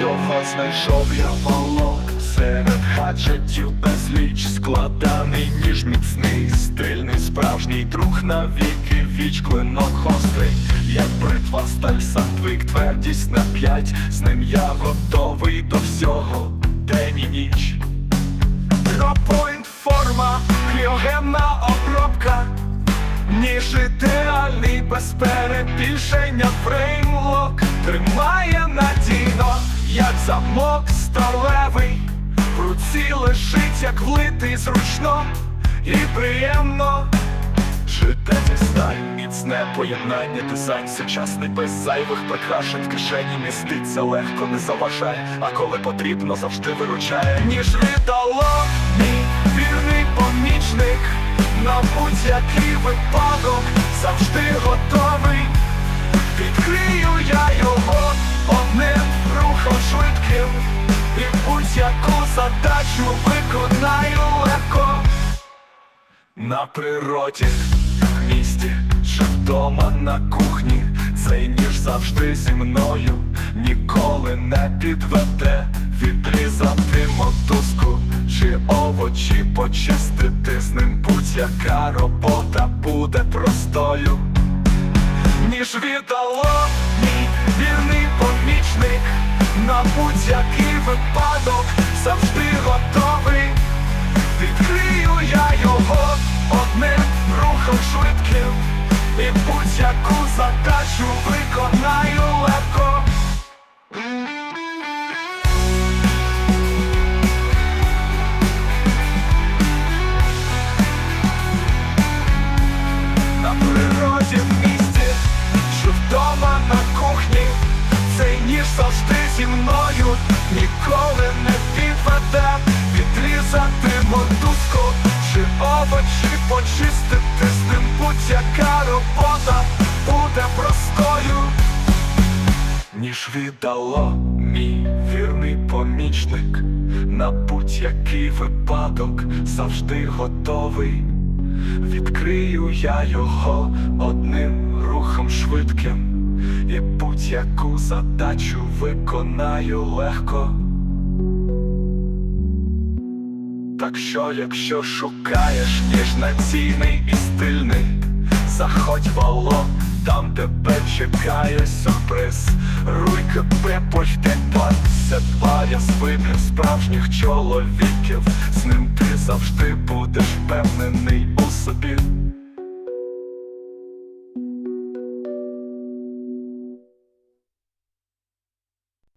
Його знайшов я волок серед гаджетів безліч складаний, ніж міцний, стильний, справжній друг навіки, віч клинок гострий, як бритва сталь сатвик, твердість на п'ять, з ним я готовий до всього, день і ніч. Дропоінт форма, кріогенна обробка, ніж ідеальний без перебільшення фреймлок Тримає надійно, як замок сталевий. В руці лежить, як влитий зручно. І приємно Жити зі сталь, міцне поєднання, дизайн сучасний без зайвих прикрашень. В кишені міститься легко не заважає, а коли потрібно, завжди виручає. Ніж віддало мій вірний помічник. На будь-який випадок завжди готовий. Будь-яку задачу виконаю легко. На природі, в місті чи вдома на кухні, цей ніж завжди зі мною ніколи не підведе, відрізати мотузку чи овочі почистити з ним будь-яка робота буде простою. Ніж віддало мій вірний помічник на будь-який випадок рухом швидким. І будь-яку задачу виконаю легко Ніж віддало мій вірний помічник. На будь-який випадок завжди готовий. Відкрию я його одним рухом швидким. І будь-яку задачу виконаю легко. Так що, якщо шукаєш ніж надійний і стильний, заходь в Ало, там тебе чекає сюрприз. КП почтепа, це паря свин справжніх чоловіків. З ним ти завжди будеш впевнений у собі.